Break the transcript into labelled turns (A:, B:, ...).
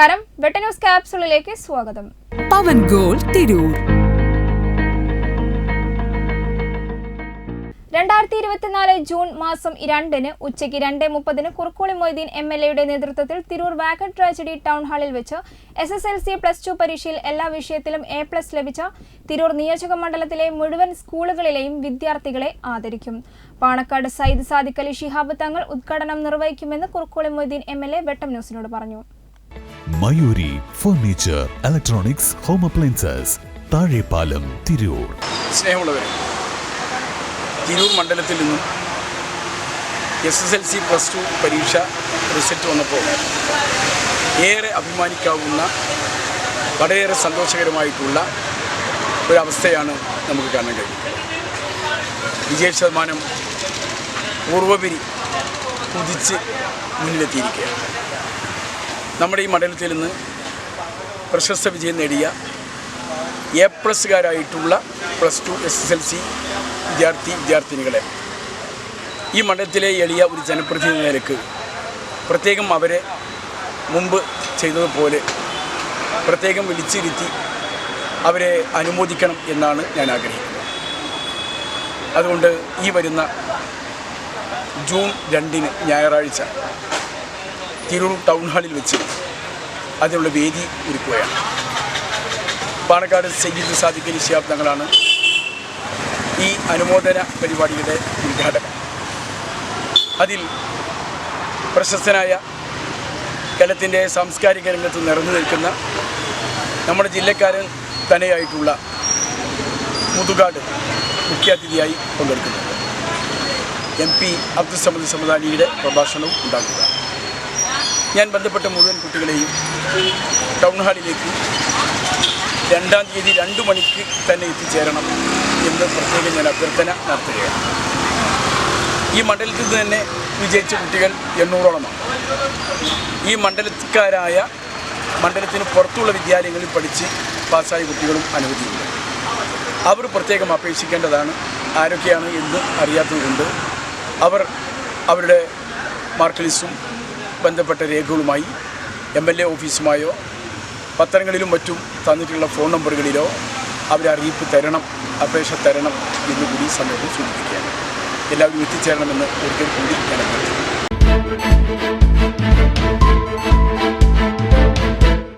A: നമസ്കാരം. വെട്ടന്യൂസ് ക്യാപ്സുളിലേക്ക് സ്വാഗതം.
B: പവൻ ഗോൾ തിരൂർ.
A: രണ്ടായിരത്തി ഇരുപത്തിനാല് ജൂൺ മാസം രണ്ടിന് ഉച്ചയ്ക്ക് രണ്ട് മുപ്പതിന് കുറുക്കോളി മൊയ്തീൻ എം എൽ എയുടെ നേതൃത്വത്തിൽ തിരൂർ വാഗൺ ട്രാജഡി ടൗൺ ഹാളിൽ വെച്ച് S S L C plus two പരീക്ഷയിൽ എല്ലാ വിഷയത്തിലും എ പ്ലസ് ലഭിച്ച തിരൂർ നിയോജക മണ്ഡലത്തിലെ മുഴുവൻ സ്കൂളുകളിലെയും വിദ്യാർത്ഥികളെ ആദരിക്കും. പാണക്കാട് സയ്യിദ് സാദിഖ് അലി ഷിഹാബ് തങ്ങൾ ഉദ്ഘാടനം നിർവഹിക്കുമെന്ന് Kurukkoli Moideen M L A Vettam ന്യൂസിനോട് പറഞ്ഞു.
C: Mayuri furniture electronics home appliances Thazhepalam Tirur.
D: സ്നേഹമുള്ളവരെ തിരൂർ മണ്ഡലത്തിൽ നിന്നും S S L C plus two പരീക്ഷ റിസൾട്ട് വന്നപ്പോൾ ഏറെ അഭിമാനിക്കാവുന്ന വളരെയേറെ സന്തോഷകരമായിട്ടുള്ള ഒരവസ്ഥയാണ് നമുക്ക് കാണാൻ കഴിയുന്നത്. വിജയ ശതമാനം പൂർവപരി കുതിച്ച് മുന്നിലെത്തിയിരിക്കുകയാണ്. നമ്മുടെ ഈ മണ്ഡലത്തിൽ നിന്ന് പ്രശസ്ത വിജയം നേടിയ A പ്ലസ്സുകാരായിട്ടുള്ള plus two S S L C വിദ്യാർത്ഥി വിദ്യാർത്ഥിനികളെ. ഈ മണ്ഡലത്തിലെ എളിയ ഒരു ജനപ്രതിനിധി നിലയ്ക്ക് പ്രത്യേകം അവരെ മുമ്പ് ചെയ്തതുപോലെ പ്രത്യേകം വിളിച്ചിരുത്തി അവരെ അനുമോദിക്കണം എന്നാണ് ഞാൻ ആഗ്രഹിക്കുന്നത്. അതുകൊണ്ട് ഈ വരുന്ന ജൂൺ രണ്ടിന് ഞായറാഴ്ച തിരൂർ ടൗൺ ഹാളിൽ വെച്ച് അതിനുള്ള വേദി ഒരുക്കുകയാണ്. പാണക്കാട് സയ്യിദ് സാദിഖ് അലി ശിഹാബ് തങ്ങളാണ് ഈ അനുമോദന പരിപാടിയുടെ ഉദ്ഘാടകൻ. അതിൽ പ്രശസ്തനായ കേരളത്തിന്റെ സാംസ്കാരിക രംഗത്ത് നിറഞ്ഞു നിൽക്കുന്ന നമ്മുടെ ജില്ലക്കാരൻ തന്നെയായിട്ടുള്ള മുതുകാട് മുഖ്യാതിഥിയായി പങ്കെടുക്കുന്നുണ്ട്. എം പി അബ്ദുസമദ് സമദാനിയുടെ പ്രഭാഷണവും ഉണ്ടാക്കുക. ഞാൻ ബന്ധപ്പെട്ട മുഴുവൻ കുട്ടികളെയും ടൗൺ ഹാളിലേക്ക് രണ്ടാം തീയതി രണ്ട് മണിക്ക് തന്നെ എത്തിച്ചേരണം എന്ന് പ്രത്യേകം ഞാൻ അഭ്യർത്ഥന നടത്തുകയാണ്. ഈ മണ്ഡലത്തിൽ നിന്ന് തന്നെ വിജയിച്ച കുട്ടികൾ എണ്ണൂറോളമാണ്. ഈ മണ്ഡലക്കാരായ മണ്ഡലത്തിന് പുറത്തുള്ള വിദ്യാലയങ്ങളിൽ പഠിച്ച് പാസ്സായ കുട്ടികളും അനുവദിക്കുന്നു അവർ പ്രത്യേകം അപേക്ഷിക്കേണ്ടതാണ്. ആരൊക്കെയാണ് എന്ന് അറിയാത്തതുകൊണ്ട് അവർ അവരുടെ മാർക്ക് ലിസ്റ്റും ബന്ധപ്പെട്ട രേഖകളുമായി എം എൽ എ ഓഫീസുമായോ പത്രങ്ങളിലും മറ്റും തന്നിട്ടുള്ള ഫോൺ നമ്പറുകളിലോ അവരെ അറിയിപ്പ് തരണം അപേക്ഷ തരണം എന്ന് കൂടി സമയത്ത് സൂചിപ്പിക്കുകയാണ്. എല്ലാവരും എത്തിച്ചേരണമെന്ന് ഒരിക്കൽ കൂടി ഞാൻ അഭ്യർത്ഥിക്കുന്നു.